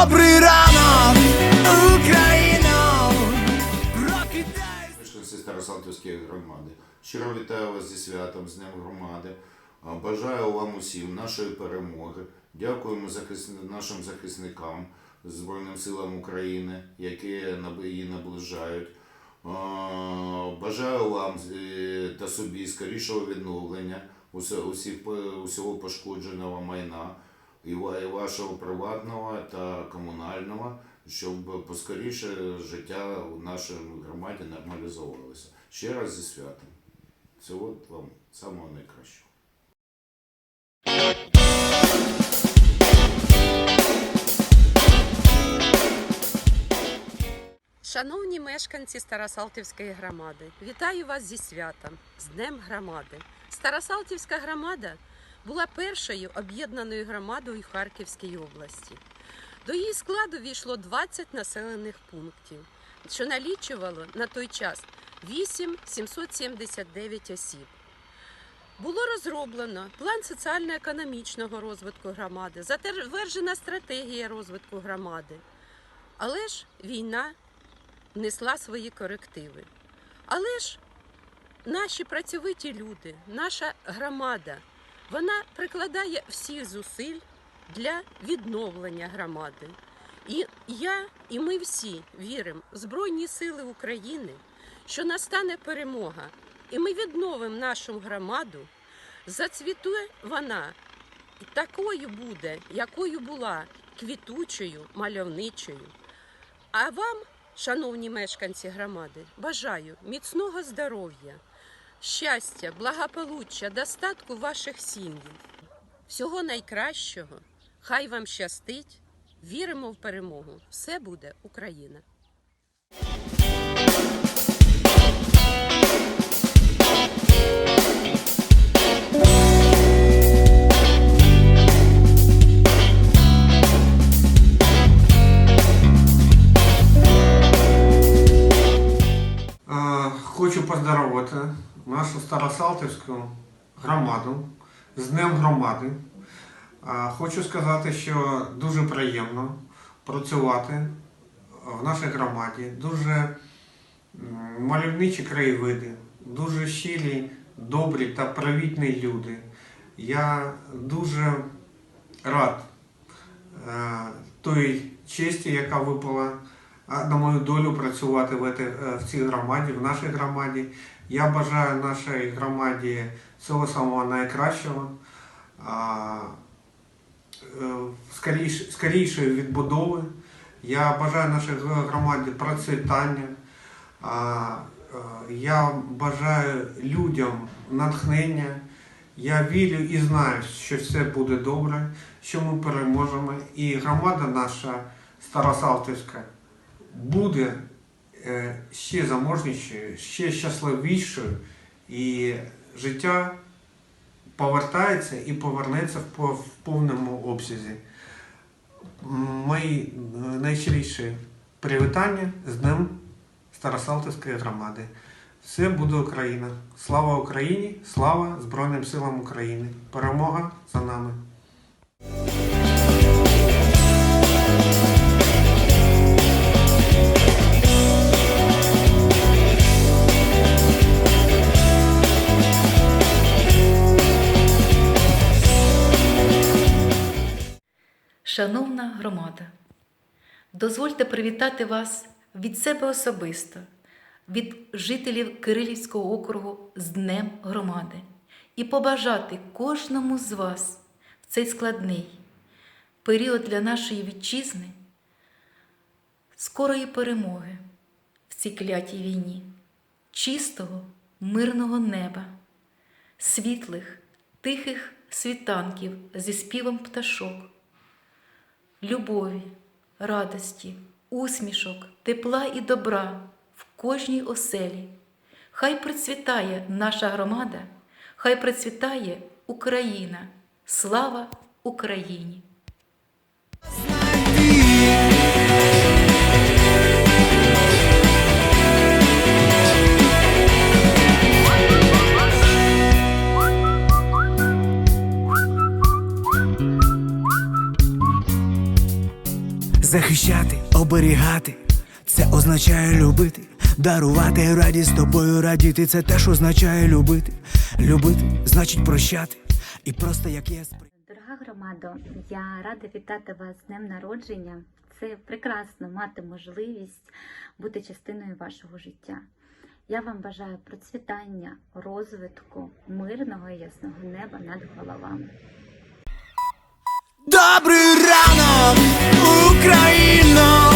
Добрий ранок, Україно, прокидайся. мешканці громади. Щиро вітаю вас зі святом, з Днем громади. Бажаю вам усім нашої перемоги. Дякуємо нашим захисникам Збройним силам України, які її наближають. Бажаю вам е, та собі скорішого відновлення усього пошкодженого майна і вашого приватного та комунального, щоб поскоріше життя у нашій громаді нормалізовувалося. Ще раз зі святом. Всього вам самого найкращого. Шановні мешканці Старосалтівської громади, вітаю вас зі святом, з Днем громади. Старосалтівська громада була першою об'єднаною громадою в Харківській області. До її складу війшло 20 населених пунктів, що налічувало на той час 8 779 осіб. Було розроблено план соціально-економічного розвитку громади, затверджена стратегія розвитку громади. Але ж війна внесла свої корективи. Але ж наші працьовиті люди, наша громада, вона прикладає всіх зусиль для відновлення громади. І я, і ми всі віримо в Збройні Сили України, що настане перемога, і ми відновимо нашу громаду, зацвітує вона такою буде, якою була квітучою, мальовничою. А вам, шановні мешканці громади, бажаю міцного здоров'я, щастя, благополуччя, достатку ваших сім'їв. Всього найкращого. Хай вам щастить. Віримо в перемогу. Все буде Україна. Хочу поздоровити нашу Старосалтівську громаду з Днем громади. Хочу сказати, що дуже приємно працювати в нашій громаді. Дуже мальовничі краєвиди, дуже щирі, добрі та привітні люди. Я дуже рад е, той честі, яка випала на мою долю працювати е, в цій громаді, в нашій громаді. Я бажаю нашій громаді всього самого найкращого, е, скоріш, скорішої відбудови. Я бажаю нашій громаді процвітання. Е, Я бажаю людям натхнення. Я вірю і знаю, що все буде добре, що ми переможемо. І громада наша Старосалтівська буде ще заможнішою, ще щасливішою, і життя повертається і повернеться в повному обсязі. Мої е, найщиріші привітання з Днем Старосалтівської громади. Все буде Україна. Слава Україні! Слава Збройним силам України! Перемога за нами! Шановна громада, дозвольте привітати вас від себе особисто, від жителів Кирилівського округу з Днем громади і побажати кожному з вас в цей складний період для нашої вітчизни скорої перемоги в цій клятій війні, чистого, мирного неба, світлих, тихих світанків зі співом пташок любові, радості, усмішок, тепла і добра в кожній оселі. Хай процвітає наша громада, хай процвітає Україна. Слава Україні! Захищати, оберігати, це означає любити, дарувати радість тобою радіти. Це теж означає любити. Любити значить прощати. І просто як є Дорога громадо, я рада вітати вас з днем народження. Це прекрасно мати можливість бути частиною вашого життя. Я вам бажаю процвітання, розвитку, мирного і ясного неба над головами. Добрий ранок, Україна!